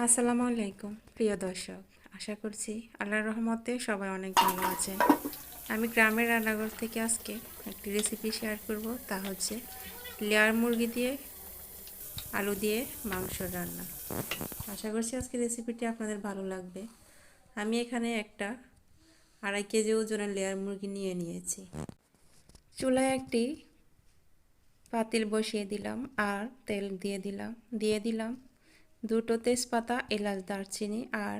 আসসালামু আলাইকুম, প্রিয় দর্শক। আশা করছি আল্লাহর রহমতে সবাই অনেক ভালো আছেন। আমি গ্রামের রান্নাঘর থেকে আজকে একটি রেসিপি শেয়ার করব। তা হচ্ছে লেয়ার মুরগি দিয়ে আলু দিয়ে মাংস রান্না। আশা করছি আজকে রেসিপিটি আপনাদের ভালো লাগবে। আমি এখানে একটা আড়াই কেজি ওজনের লেয়ার মুরগি নিয়ে নিয়েছি। চুলায় একটি পাতিল বসিয়ে দিলাম আর তেল দিয়ে দিলাম দিয়ে দিলাম। দুটো তেজপাতা, এলাচ, দারচিনি আর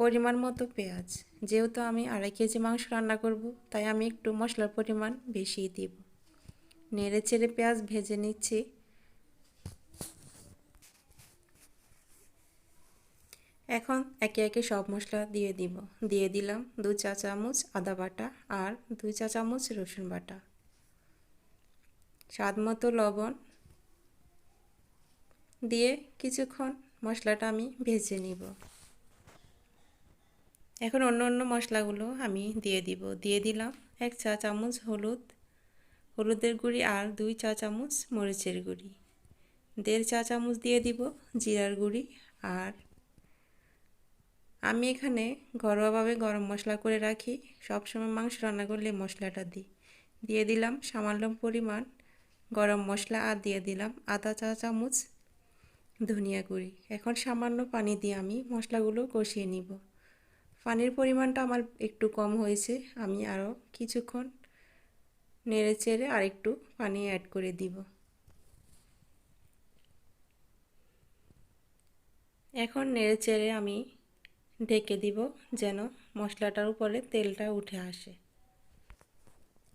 পরিমাণ মতো পেঁয়াজ। যেহেতু আমি আড়াই কেজি মাংস রান্না করব, তাই আমি একটু মশলার পরিমাণ বেশি দিব। নেড়ে চেড়ে পেঁয়াজ ভেজে নিচ্ছি। এখন একে একে সব মশলা দিয়ে দিব। দিয়ে দিলাম দু চা চামচ আদা বাটা আর দুই চা চামচ রসুন বাটা। স্বাদ মতো লবণ দিয়ে কিছুক্ষণ মশলাটা আমি ভেজে নিব। এখন অন্য অন্য মশলাগুলো আমি দিয়ে দিব। দিয়ে দিলাম এক চা চামচ হলুদ, হলুদের গুঁড়ি আর দুই চা চামচ মরিচের গুঁড়ি। দেড় চা চামচ দিয়ে দিব জিরার গুঁড়ি আর আমি এখানে ঘরোয়াভাবে গরম মশলা করে রাখি। সবসময় মাংস রান্না করলে মশলাটা দিই। দিয়ে দিলাম সামান্য পরিমাণ গরম মশলা আর দিয়ে দিলাম আদা চা চামচ ধনিয়া গুঁড়ি। এখন সামান্য পানি দিয়ে আমি মশলাগুলো কষিয়ে নিব। পানির পরিমাণটা আমার একটু কম হয়েছে। আমি আরও কিছুক্ষণ নেড়ে চেড়ে আর একটু পানি অ্যাড করে দিব। এখন নেড়ে চেড়ে আমি ঢেকে দিব যেন মশলাটার উপরে তেলটা উঠে আসে।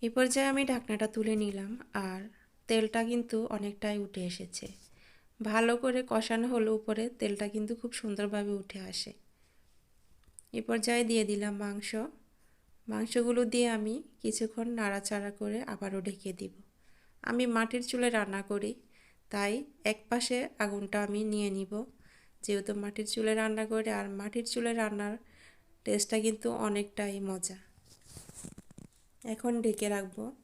এ পর্যায়ে আমি ঢাকনাটা তুলে নিলাম আর তেলটা কিন্তু অনেকটাই উঠে এসেছে। ভালো করে কষানো হলে উপরে, তেলটা কিন্তু খুব সুন্দরভাবে উঠে আসে। এ পর্যায়ে দিয়ে দিলাম মাংস। মাংসগুলো দিয়ে আমি কিছুক্ষণ নাড়াচাড়া করে আবারও ঢেকে দিব। আমি মাটির চুলে রান্না করি, তাই এক পাশে আগুনটা আমি নিয়ে নিব। যেহেতু মাটির চুলে রান্না করে, আর মাটির চুলে রান্নার টেস্টটা কিন্তু অনেকটাই মজা। এখন ঢেকে রাখব।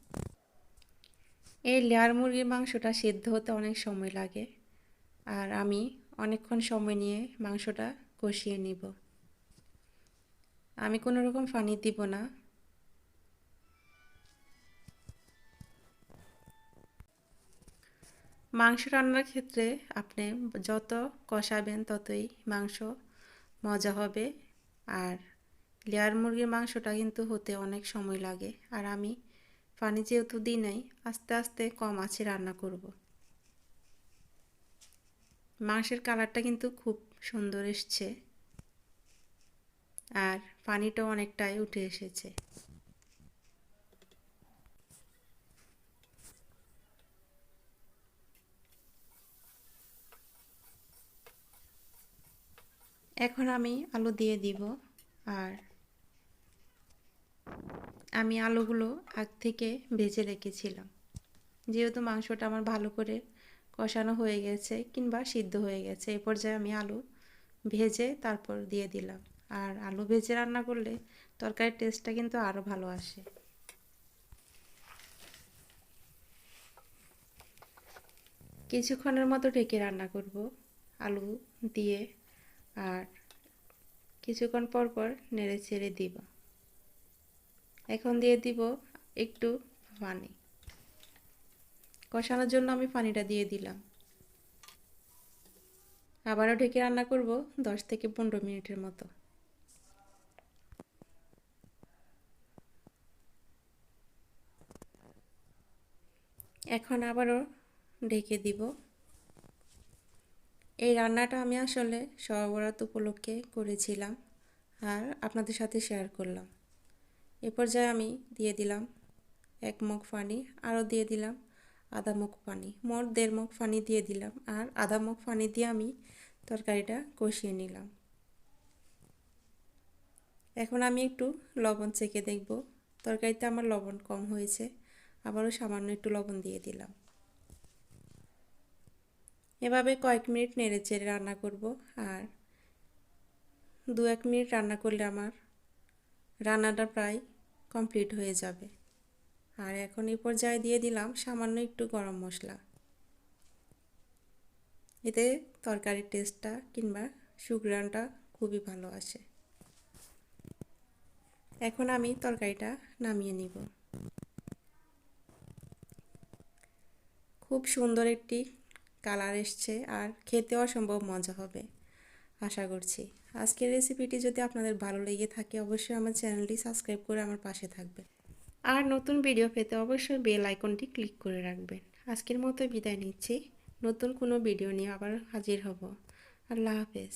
এই লেয়ার মুরগির মাংসটা সিদ্ধ হতে অনেক সময় লাগে। আর আমি অনেকক্ষণ সময় নিয়ে মাংসটা কষিয়ে নিব। আমি কোনো রকম পানি দিব না। মাংস রান্নার ক্ষেত্রে আপনি যত কষাবেন ততই মাংস মজা হবে। আর লেয়ার মুরগির মাংসটা কিন্তু হতে অনেক সময় লাগে। আর আমি পানি যেহেতু দিই নাই, আস্তে আস্তে কম আছে রান্না করব। মাংসের কালারটা কিন্তু খুব সুন্দর এসছে। আর পানিটাও অনেকটাই উঠে এসেছে। এখন আমি আলু দিয়ে দিব আর আমি আলুগুলো আগ থেকে ভেজে রেখেছিলাম। যেহেতু মাংসটা আমার ভালো করে কষানো হয়ে গেছে কিংবা সিদ্ধ হয়ে গেছে। এ পর্যায়ে আমি আলু ভেজে তারপর দিয়ে দিলাম। আর আলু ভেজে রান্না করলে তরকারির টেস্টটা কিন্তু আরও ভালো আসে। কিছুক্ষণের মতো ঢেকে রান্না করব আলু দিয়ে আর কিছুক্ষণ পর পর নেড়ে ছেড়ে দিব। এখন দিয়ে দিব একটু পানি। কষানোর জন্য আমি পানিটা দিয়ে দিলাম। আবারও ঢেকে রান্না করব দশ থেকে পনেরো মিনিটের মতো। এখন আবারও ঢেকে দিব। এই রান্নাটা আমি আসলে সবরাত উপলক্ষে করেছিলাম আর আপনাদের সাথে শেয়ার করলাম। এ পর্যায়ে আমি দিয়ে দিলাম এক মুখ পানি, আরও দিয়ে দিলাম। আধা মুখ পানি। মোট দেড় মুখ পানি দিয়ে দিলাম আর আধা মুখ পানি দিয়ে আমি তরকারিটা কষিয়ে নিলাম। এখন আমি একটু লবণ চেকে দেখব। তরকারিতে আমার লবণ কম হয়েছে, আবারও সামান্য একটু লবণ দিয়ে দিলাম। এভাবে কয়েক মিনিট নেড়ে চেড়ে রান্না করব আর দু এক মিনিট রান্না করলে আমার রান্নাটা প্রায় কমপ্লিট হয়ে যাবে। আর এখন এই পর্যায়ে দিয়ে দিলাম সামান্য একটু গরম মশলা। এতে তরকারির টেস্টটা কিংবা সুগ্রানটা খুবই ভালো আসে। এখন আমি তরকারিটা নামিয়ে নিব। খুব সুন্দর একটি কালার এসছে আর খেতেও অসম্ভব মজা হবে, আশা করছি। আজকের রেসিপিটি যদি আপনাদের ভালো লেগে থাকে, অবশ্যই আমার চ্যানেলটি সাবস্ক্রাইব করে আমার পাশে থাকবে আর নতুন ভিডিও পেতে অবশ্যই বেল আইকনটি ক্লিক করে রাখবেন। আজকের মতো বিদায় নিচ্ছি। নতুন কোনো ভিডিও নিয়ে আবার হাজির হব। আল্লাহ হাফেজ।